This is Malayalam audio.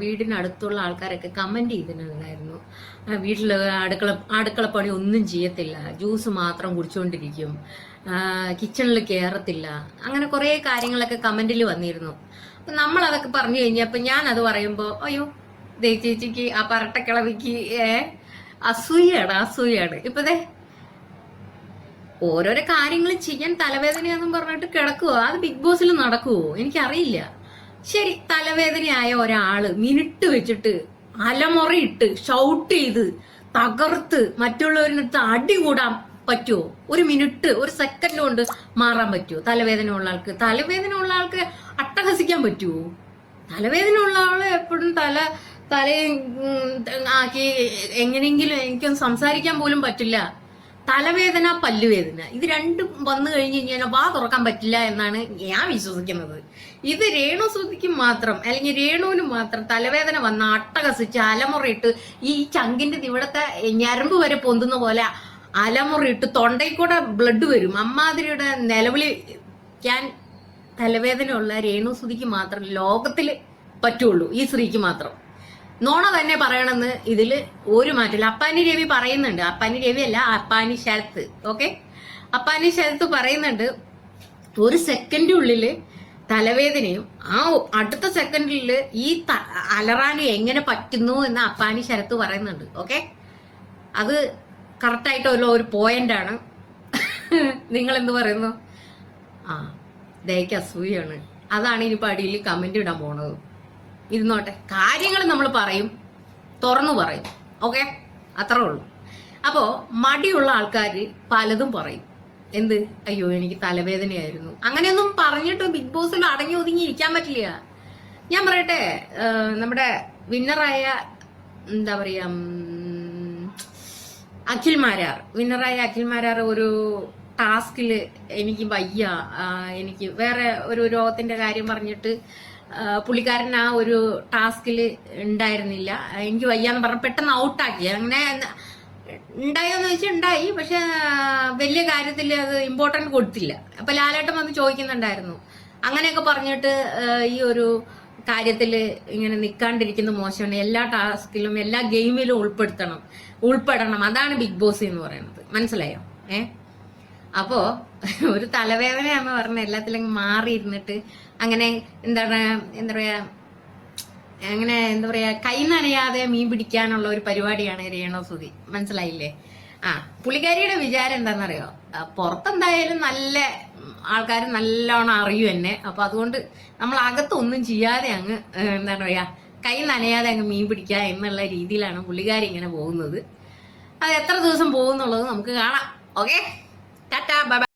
വീടിനടുത്തുള്ള ആൾക്കാരൊക്കെ കമന്റ് ചെയ്തിട്ടുണ്ടായിരുന്നു ആ, വീട്ടിൽ അടുക്കള പണി ഒന്നും ചെയ്യത്തില്ല. ജ്യൂസ് മാത്രം കുടിച്ചുകൊണ്ടിരിക്കും കിച്ചണിൽ കയറത്തില്ല അങ്ങനെ കുറേ കാര്യങ്ങളൊക്കെ കമന്റിൽ വന്നിരുന്നു. അപ്പൊ നമ്മൾ അതൊക്കെ പറഞ്ഞു കഴിഞ്ഞപ്പോൾ ഞാൻ അത് പറയുമ്പോൾ അയ്യോ ദേ ചേച്ചിക്ക് ആ ഏ അസൂയാണ് അസൂയാണ് ഇപ്പൊ ദേ ഓരോരോ കാര്യങ്ങൾ ചെയ്യാൻ തലവേദനയാന്നും പറഞ്ഞിട്ട് കിടക്കുവോ. അത് ബിഗ് ബോസിൽ നടക്കുവോ? എനിക്കറിയില്ല. ശരി തലവേദനയായ ഒരാൾ മിനിറ്റ് വെച്ചിട്ട് അലമുറയിട്ട് ഷൗട്ട് ചെയ്ത് തകർത്ത് മറ്റുള്ളവരിനടുത്ത് അടി കൂടാൻ പറ്റുമോ ഒരു മിനിറ്റ് ഒരു സെക്കൻഡ് കൊണ്ട് മാറാൻ പറ്റുമോ തലവേദന ഉള്ള ആൾക്ക് തലവേദന ഉള്ള ആൾക്ക് അട്ടഹസിക്കാൻ പറ്റുമോ തലവേദന ഉള്ള ആൾ എപ്പോഴും തല തലയും ആക്കി എങ്ങനെയെങ്കിലും എനിക്കൊന്നും സംസാരിക്കാൻ പോലും പറ്റില്ല. തലവേദന പല്ലുവേദന. ഇത് രണ്ടും വന്നു കഴിഞ്ഞ് കഴിഞ്ഞാൽ വാ തുറക്കാൻ പറ്റില്ല എന്നാണ് ഞാൻ വിശ്വസിക്കുന്നത്. ഇത് രേണു സുധിക്ക് മാത്രം അല്ലെങ്കിൽ രേണുവിന് മാത്രം തലവേദന വന്ന അട്ടകസിച്ച് അലമുറയിട്ട് ഈ ചങ്കിന്റെ ഇവിടത്തെ ഞരമ്പ് വരെ പൊന്തുന്ന പോലെ അലമുറയിട്ട് തൊണ്ടയിൽ കൂടെ ബ്ലഡ് വരും. അമ്മാതിരിയുടെ നിലവിളിക്കാൻ തലവേദനയുള്ള രേണു സുധിക്ക് മാത്രം ലോകത്തിൽ പറ്റുള്ളൂ ഈ സ്ത്രീക്ക് മാത്രം. നോണ തന്നെ പറയണമെന്ന് ഇതിൽ ഒരു മാറ്റില്ല അപ്പാനി രവി പറയുന്നുണ്ട്. അപ്പാനി രവി അല്ല അപ്പാനി ശരത്ത്. ഓക്കെ? അപ്പാനി ശരത്ത് പറയുന്നുണ്ട് ഒരു സെക്കൻഡ് ഉള്ളിൽ തലവേദനയും ആ അടുത്ത സെക്കൻഡിൽ ഈ അലറാന് എങ്ങനെ പറ്റുന്നു എന്ന് അപ്പാനി ശരത്ത് പറയുന്നുണ്ട്. ഓക്കെ? അത് കറക്റ്റായിട്ടുള്ള ഒരു പോയിന്റ് ആണ് നിങ്ങൾ എന്ത് പറയുന്നു? ആ ദയക്ക് അസൂയാണ് അതാണ് ഇനി പടിയിൽ കമന്റ് ഇടാൻ പോണത്. ഇരുന്നോട്ടെ. കാര്യങ്ങൾ നമ്മൾ പറയും. തുറന്നു പറയും. ഓക്കെ? അത്രേ ഉള്ളൂ. അപ്പോൾ മടിയുള്ള ആൾക്കാർ പലതും പറയും. എന്ത്? അയ്യോ എനിക്ക് തലവേദനയായിരുന്നു. അങ്ങനെയൊന്നും പറഞ്ഞിട്ട് ബിഗ് ബോസിൽ അടങ്ങി ഒതുങ്ങി ഇരിക്കാൻ പറ്റില്ല. ഞാൻ പറയട്ടെ നമ്മുടെ വിന്നറായ എന്താ പറയാ അഖിൽ മാരാർ. വിന്നറായ അഖിൽ മാരാർ ഒരു ടാസ്കിൽ എനിക്ക് വയ്യ. എനിക്ക് വേറെ ഒരു രോഗത്തിന്റെ കാര്യം പറഞ്ഞിട്ട് പുള്ളിക്കാരൻ ആ ഒരു ടാസ്കിൽ ഉണ്ടായിരുന്നില്ല. എനിക്ക് വയ്യാന്ന് പറഞ്ഞ പെട്ടെന്ന് ഔട്ടാക്കി. അങ്ങനെ ഉണ്ടായോന്ന് വെച്ചാൽ ഉണ്ടായി പക്ഷെ വലിയ കാര്യത്തിൽ അത് ഇമ്പോർട്ടന്റ് കൊടുത്തില്ല. അപ്പൊ ലാലേട്ടൻ വന്ന് ചോദിക്കുന്നുണ്ടായിരുന്നു. അങ്ങനെയൊക്കെ പറഞ്ഞിട്ട് ഈ ഒരു കാര്യത്തിൽ ഇങ്ങനെ നിൽക്കാണ്ടിരിക്കുന്ന മോശമാണ് എല്ലാ ടാസ്കിലും എല്ലാ ഗെയിമിലും ഉൾപ്പെടുത്തണം. ഉൾപ്പെടണം. അതാണ് ബിഗ് ബോസ് എന്ന് പറയുന്നത്. മനസ്സിലായോ? ഏ? അപ്പോ ഒരു തലവേദനയാന്ന് പറഞ്ഞ എല്ലാത്തിലും മാറി ഇരുന്നിട്ട് അങ്ങനെ എന്താണ് എന്താ പറയാ അങ്ങനെ എന്താ പറയാ കൈ നനയാതെ മീൻ പിടിക്കാനുള്ള ഒരു പരിപാടിയാണ് രേണോ സുധി. മനസ്സിലായില്ലേ? ആ പുള്ളിക്കാരിയുടെ വിചാരം എന്താണെന്നറിയോ പുറത്തെന്തായാലും നല്ല ആൾക്കാർ നല്ലോണം അറിയും എന്നെ. അപ്പൊ അതുകൊണ്ട് നമ്മൾ അകത്തൊന്നും ചെയ്യാതെ അങ്ങ് എന്താണ് പറയാ കൈ നനയാതെ അങ്ങ് മീൻ പിടിക്കുക എന്നുള്ള രീതിയിലാണ് പുള്ളിക്കാരി ഇങ്ങനെ പോകുന്നത്. അത് എത്ര ദിവസം പോകുന്നുള്ളത് നമുക്ക് കാണാം. ഓക്കെ? টাটা বাবা